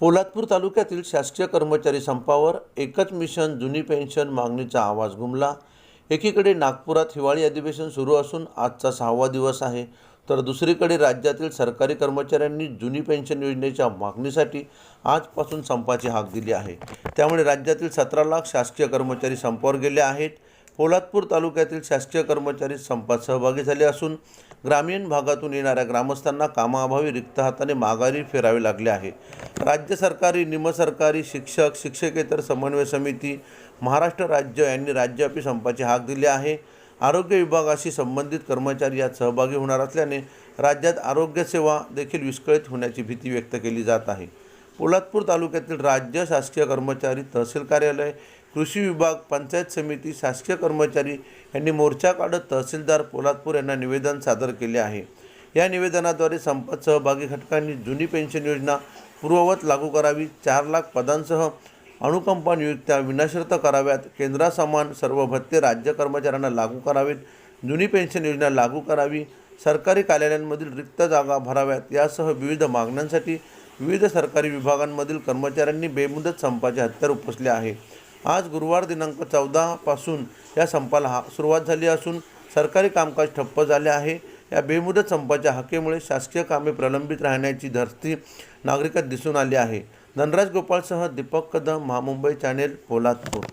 पोलादपूर तालुक्यातील शासकीय कर्मचारी संपावर एकच मिशन जुनी पेन्शन मागणीचा आवाज घुमला एकीकडे नागपुरात हिवाळी अधिवेशन सुरू असून आजचा सहावा दिवस आहे. तर दुसरीकडे राज्यातील सरकारी कर्मचाऱ्यांनी जुनी पेन्शन योजनेच्या मागणीसाठी आजपासून संपाची हाक दिली आहे. त्यामुळे राज्यातील सतरा लाख शासकीय कर्मचारी संपावर गेले आहेत. पोलादपूर तालुक्यातील शासकीय कर्मचारी संपात सहभागी झाले असून ग्रामीण भागातून येणाऱ्या ग्रामस्थांना कामाअभावी रिक्त हाताने माघारी फिरावे लागले आहे. राज्य सरकारी निमसरकारी शिक्षक शिक्षकेतर समन्वय समिती महाराष्ट्र राज्य यांनी राज्यव्यापी संपाची हाक दिली आहे. आरोग्य विभागाशी संबंधित कर्मचारी यात सहभागी होणार असल्याने राज्यात आरोग्यसेवा देखील विस्कळीत होण्याची भीती व्यक्त केली जात आहे. पोलादपूर तालुक्यातील राज्य शासकीय कर्मचारी तहसील कार्यालय कृषी विभाग पंचायत समिती शासकीय कर्मचारी यांनी मोर्चा काढत तहसीलदार पोलादपूर यांना निवेदन सादर केले आहे. या निवेदनाद्वारे संपत सहभागी घटकांनी जुनी पेन्शन योजना पूर्ववत लागू करावी चार लाख पदांसह अनुकंपा नियुक्त्या विनाशर्त कराव्यात केंद्रासमान सर्व भत्ते राज्य कर्मचाऱ्यांना लागू करावेत जुनी पेन्शन योजना लागू करावी सरकारी कार्यालयांमधील रिक्त जागा भराव्यात यासह विविध मागण्यांसाठी विविध सरकारी विभागांमधील कर्मचाऱ्यांनी बेमुदत संपाचे हत्यार उपसले आहे. आज गुरुवार दिनांक चौदापासून या संपाला हा सुरुवात झाली असून सरकारी कामकाज ठप्प झाले आहे. या बेमुदत संपाच्या हाकेमुळे शासकीय कामे प्रलंबित राहण्याची धरती नागरिकात दिसून आली आहे. धनराज गोपाळसह दीपक कदम महामुंबई चॅनेल पोलादपूर.